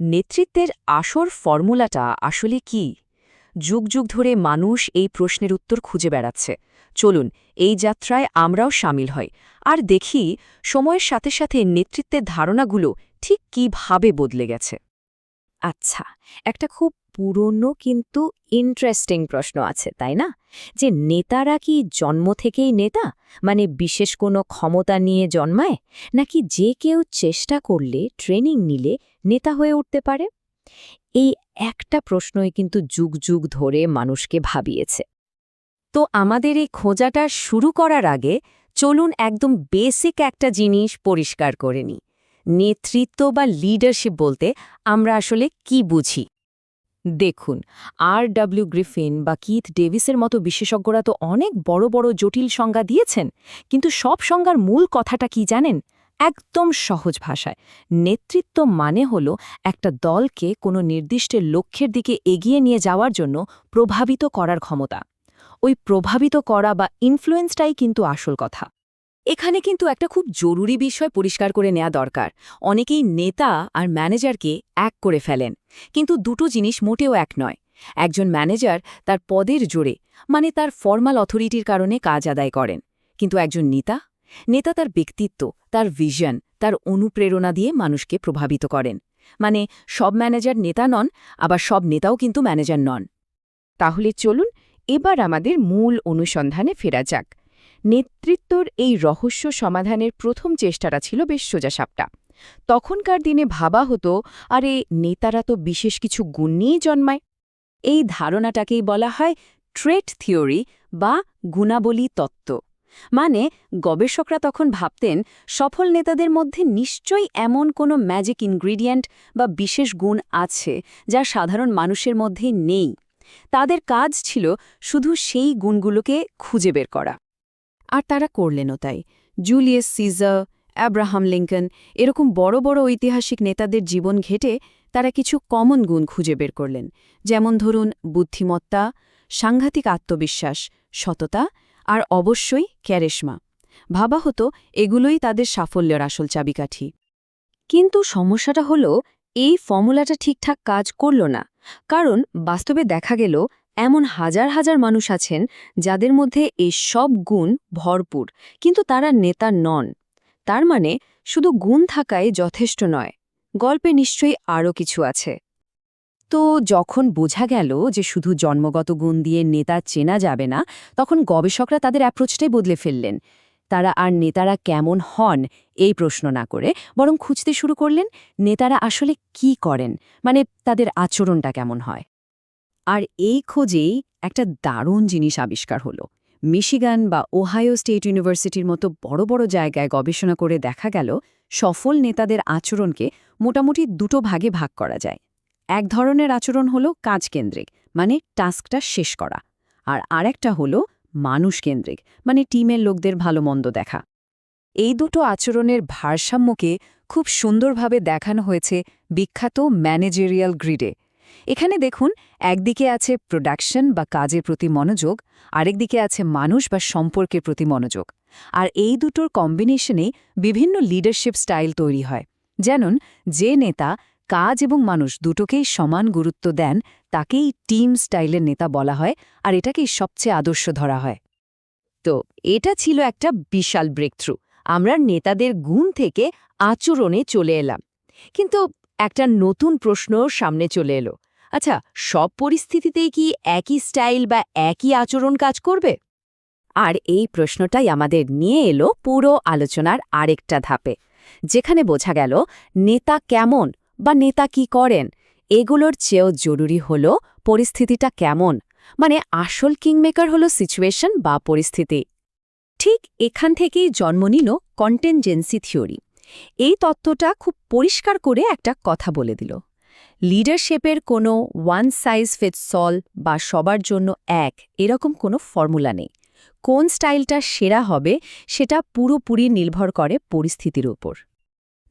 নেতৃত্বের আসর ফর্মুলাটা আসলে কি? যুগ যুগ ধরে মানুষ এই প্রশ্নের উত্তর খুঁজে বেড়াচ্ছে। চলুন, এই যাত্রায় আমরাও সামিল হই। আর দেখি, সময়ের সাথে সাথে নেতৃত্বের ধারণাগুলো ঠিক কীভাবে বদলে গেছে। আচ্ছা একটা খুব পুরনো কিন্তু ইন্টারেস্টিং প্রশ্ন আছে, তাই না? যে নেতারা কি জন্ম থেকেই নেতা? মানে বিশেষ কোনো ক্ষমতা নিয়ে জন্মায়? নাকি যে কেউ চেষ্টা করলে ট্রেনিং নিলে নেতা হয়ে উঠতে পারে? এই একটা প্রশ্নই কিন্তু যুগ যুগ ধরে মানুষকে ভাবিয়েছে। তো আমাদের এই খোঁজাটা শুরু করার আগে চলুন একদম বেসিক একটা জিনিস পরিষ্কার করে নিই। নেতৃত্ব বা লিডারশিপ বলতে আমরা আসলে কি বুঝি? দেখুন আর ডব্লিউ গ্রিফিন বা কিথ ডেভিসের মতো বিশেষজ্ঞরা তো অনেক বড় বড় জটিল সংজ্ঞা দিয়েছেন, কিন্তু সব সংজ্ঞার মূল কথাটা কি জানেন? একদম সহজ ভাষায়। নেতৃত্ব মানে হল একটা দলকে কোনো নির্দিষ্ট লক্ষ্যের দিকে এগিয়ে নিয়ে যাওয়ার জন্য প্রভাবিত করার ক্ষমতা। ওই প্রভাবিত করা বা ইনফ্লুয়েন্সটাই কিন্তু আসল কথা। এখানে কিন্তু একটা খুব জরুরি বিষয় পরিষ্কার করে নেওয়া দরকার। অনেকেই নেতা আর ম্যানেজারকে এক করে ফেলেন। কিন্তু দুটো জিনিস মোটেও এক নয়। একজন ম্যানেজার তার পদের জোরে মানে তার ফর্মাল অথরিটির কারণে কাজ আদায় করেন। কিন্তু একজন নেতা? নেতা তার ব্যক্তিত্ব, তার ভিশন, তার অনুপ্রেরণা দিয়ে মানুষকে প্রভাবিত করেন। মানে সব ম্যানেজার নেতা নন, আবার সব নেতাও কিন্তু ম্যানেজার নন। তাহলে চলুন, এবার আমাদের মূল অনুসন্ধানে ফেরা যাক। নেতৃত্বর এই রহস্য সমাধানের প্রথম চেষ্টাটা ছিল বেশ সোজাসাপটা তখনকার দিনে ভাবা হতো, আরে, নেতারা তো বিশেষ কিছু গুণ নিয়েই জন্মায়। এই ধারণাটাকেই বলা হয় ট্রেট থিওরি বা গুণাবলী তত্ত্ব। মানে গবেষকরা তখন ভাবতেন, সফল নেতাদের মধ্যে নিশ্চয়ই এমন কোনো ম্যাজিক ইনগ্রিডিয়েন্ট বা বিশেষ গুণ আছে যা সাধারণ মানুষের মধ্যে নেই। তাদের কাজ ছিল শুধু সেই গুণগুলোকে খুঁজে বের করা। আর তারা করলেনও তাই। জুলিয়াস, সিজার, অ্যাব্রাহাম লিঙ্কন এরকম বড় বড় ঐতিহাসিক নেতাদের জীবন ঘেটে তারা কিছু কমন গুণ খুঁজে বের করলেন। যেমন ধরুন, বুদ্ধিমত্তা, সাংঘাতিক আত্মবিশ্বাস, সততা আর অবশ্যই ক্যারেশমা। ভাবা হতো এগুলোই তাদের সাফল্যের আসল চাবিকাঠি। কিন্তু সমস্যাটা হলো, এই ফর্মুলাটা ঠিকঠাক কাজ করল না। কারণ বাস্তবে দেখা গেল এমন হাজার হাজার মানুষ আছেন যাদের মধ্যে এই সব গুণ ভরপুর, কিন্তু তারা নেতা নন। তার মানে শুধু গুণ থাকাই যথেষ্ট নয়, গল্পে নিশ্চয়ই আরও কিছু আছে। তো যখন বোঝা গেল যে শুধু জন্মগত গুণ দিয়ে নেতা চেনা যাবে না, তখন গবেষকরা তাদের অ্যাপ্রোচটাই বদলে ফেললেন। তারা আর নেতারা কেমন হন এই প্রশ্ন না করে, বরং খুঁজতে শুরু করলেন, নেতারা আসলে কি করেন মানে তাদের আচরণটা কেমন হয়। আর এই খোঁজেই একটা দারুণ জিনিস আবিষ্কার হলো। মিশিগান বা ওহাইও স্টেট ইউনিভার্সিটির মতো বড় বড় জায়গায় গবেষণা করে দেখা গেল, সফল নেতাদের আচরণকে মোটামুটি দুটো ভাগে ভাগ করা যায়। এক ধরনের আচরণ হলো কাজকেন্দ্রিক মানে টাস্কটা শেষ করা। আর আরেকটা হলো মানুষকেন্দ্রিক মানে টিমের লোকদের ভালো মন্দ দেখা। এই দুটো আচরণের ভারসাম্যকে খুব সুন্দরভাবে দেখানো হয়েছে বিখ্যাত ম্যানেজেরিয়াল গ্রিডে। এখানে দেখুন, একদিকে আছে প্রোডাকশন বা কাজের প্রতি মনোযোগ, আরেকদিকে আছে মানুষ বা সম্পর্কের প্রতি মনোযোগ। আর এই দুটোর কম্বিনেশনে বিভিন্ন লিডারশিপ স্টাইল তৈরি হয়। যেমন, যে নেতা, কাজ এবং মানুষ দুটোকেই সমান গুরুত্ব দেন, তাকেই টিম স্টাইলের নেতা বলা হয়, আর এটাকেই সবচেয়ে আদর্শ ধরা হয়। তো, এটা ছিল একটা বিশাল ব্রেকথ্রু আমরা নেতাদের গুণ থেকে আচরণে চলে এলাম। কিন্তু একটা নতুন প্রশ্ন সামনে চলে এলো। আচ্ছা সব পরিস্থিতিতেই কি একই স্টাইল বা একই আচরণ কাজ করবে? আর এই প্রশ্নটাই আমাদের নিয়ে এলো পুরো আলোচনার আরেকটা ধাপে, যেখানে বোঝা গেল নেতা কেমন বা নেতা কি করেন, এগুলোর চেয়েও জরুরি হল পরিস্থিতিটা কেমন মানে আসল কিংমেকার হল সিচুয়েশন বা পরিস্থিতি। ঠিক এখান থেকেই জন্ম নিল কন্টেনজেন্সি থিওরি। এই তত্ত্বটা খুব পরিষ্কার করে একটা কথা বলে দিল। লিডারশিপের কোনো ওয়ান সাইজ ফিটস সল বা সবার জন্য এক এরকম কোনো ফর্মুলা নেই। কোন স্টাইলটা সেরা হবে সেটা পুরোপুরি নির্ভর করে পরিস্থিতির উপর।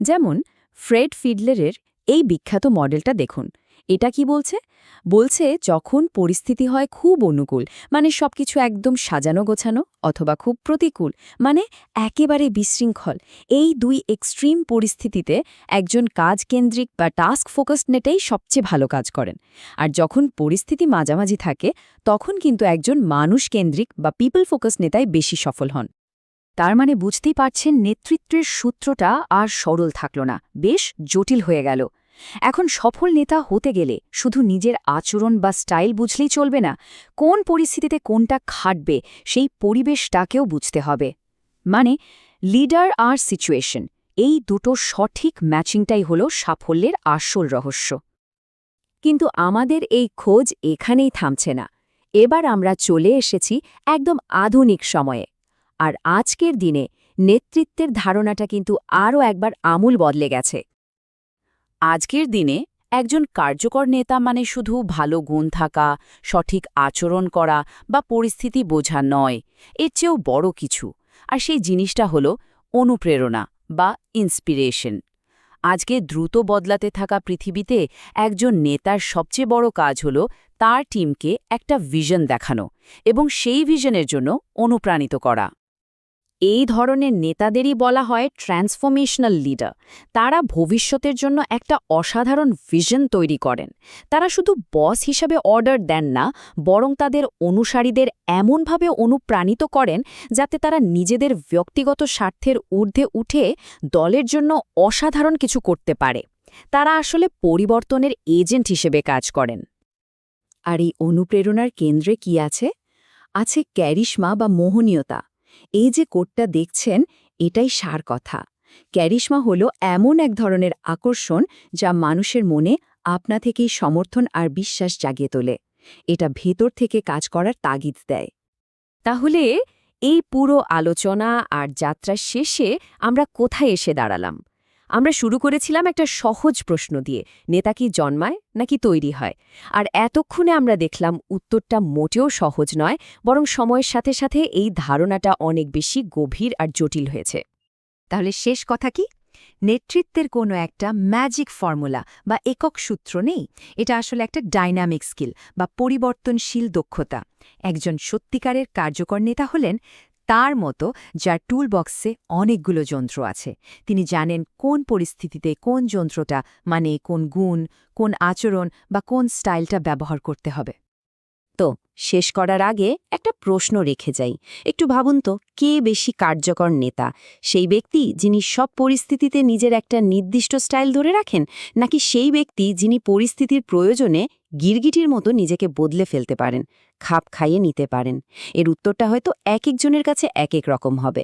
যেমন, ফ্রেড ফিডলারের এই বিখ্যাত মডেলটা দেখুন। এটা কি বলছে? বলছে যখন পরিস্থিতি হয় খুব অনুকূল মানে সবকিছু একদম সাজানো গোছানো অথবা খুব প্রতিকূল মানে একেবারে বিশৃঙ্খল। এই দুই এক্সট্রিম পরিস্থিতিতে একজন কাজকেন্দ্রিক বা টাস্ক ফোকাসড নেটেই সবচেয়ে ভালো কাজ করেন। আর যখন পরিস্থিতি মাঝামাঝি থাকে, তখন কিন্তু একজন মানুষকেন্দ্রিক বা পিপল ফোকাস নেতাই বেশি সফল হন। তার মানে বুঝতেই পারছেন নেতৃত্বের সূত্রটা আর সরল থাকল না, বেশ জটিল হয়ে গেল। এখন সফল নেতা হতে গেলে শুধু নিজের আচরণ বা স্টাইল বুঝলেই চলবে না, কোন পরিস্থিতিতে কোনটা খাটবে সেই পরিবেশটাকেও বুঝতে হবে। মানে লিডার আর সিচুয়েশন, এই দুটো সঠিক ম্যাচিংটাই হল সাফল্যের আসল রহস্য। কিন্তু আমাদের এই খোঁজ এখানেই থামছে না। এবার আমরা চলে এসেছি একদম আধুনিক সময়ে। আর আজকের দিনে নেতৃত্বের ধারণাটা কিন্তু আরও একবার আমূল বদলে গেছে। আজকের দিনে একজন কার্যকর নেতা মানে শুধু ভালো গুণ থাকা, সঠিক আচরণ করা বা পরিস্থিতি বোঝা নয়, এর চেয়েও বড় কিছু। আর সেই জিনিসটা হল অনুপ্রেরণা বা ইন্সপিরেশন আজকে দ্রুত বদলাতে থাকা পৃথিবীতে একজন নেতার সবচেয়ে বড় কাজ হল তার টিমকে একটা ভিশন দেখানো এবং সেই ভিশনের জন্য অনুপ্রাণিত করা। এই ধরনের নেতাদেরই বলা হয় ট্রান্সফরমেশনাল লিডার। তারা ভবিষ্যতের জন্য একটা অসাধারণ ভিশন তৈরি করেন। তারা শুধু বস হিসাবে অর্ডার দেন না, বরং তাদের অনুসারীদের এমনভাবে অনুপ্রাণিত করেন যাতে তারা নিজেদের ব্যক্তিগত স্বার্থের ঊর্ধ্বে উঠে দলের জন্য অসাধারণ কিছু করতে পারে। তারা আসলে পরিবর্তনের এজেন্ট হিসেবে কাজ করেন। আর এই অনুপ্রেরণার কেন্দ্রে কি আছে? আছে ক্যারিশমা বা মোহনীয়তা। এই যে কোটটা দেখছেন, এটাই সার কথা। ক্যারিশমা হল এমন এক ধরনের আকর্ষণ যা মানুষের মনে আপনা থেকেই সমর্থন আর বিশ্বাস জাগিয়ে তোলে। এটা ভেতর থেকে কাজ করার তাগিদ দেয়। তাহলে এই পুরো আলোচনা আর যাত্রার শেষে আমরা কোথায় এসে দাঁড়ালাম? আমরা শুরু করেছিলাম একটা সহজ প্রশ্ন দিয়ে, নেতা কি জন্মায় নাকি তৈরি হয়? আর এতক্ষণে আমরা দেখলাম উত্তরটা মোটেও সহজ নয়, বরং সময়ের সাথে সাথে এই ধারণাটা অনেক বেশি গভীর আর জটিল হয়েছে। তাহলে শেষ কথা কি? নেতৃত্বের কোনো একটা ম্যাজিক ফর্মুলা বা একক সূত্র নেই? এটা আসলে একটা ডাইনামিক স্কিল বা পরিবর্তনশীল দক্ষতা। একজন সত্যিকারের কার্যকর নেতা হলেন তার মতো যার টুল বক্সে অনেকগুলো যন্ত্র আছে। তিনি জানেন কোন পরিস্থিতিতে কোন যন্ত্রটা মানে কোন গুণ, কোন আচরণ বা কোন স্টাইলটা ব্যবহার করতে হবে। তো, শেষ করার আগে একটা প্রশ্ন রেখে যাই। একটু ভাবুন তো, কে বেশি কার্যকর নেতা? সেই ব্যক্তি যিনি সব পরিস্থিতিতে নিজের একটা নির্দিষ্ট স্টাইল ধরে রাখেন, নাকি সেই ব্যক্তি যিনি পরিস্থিতির প্রয়োজনে গিরগিটির মতো নিজেকে বদলে ফেলতে পারেন, খাপ খাইয়ে নিতে পারেন। এর উত্তরটা হয়তো এক একজনের কাছে এক এক রকম হবে।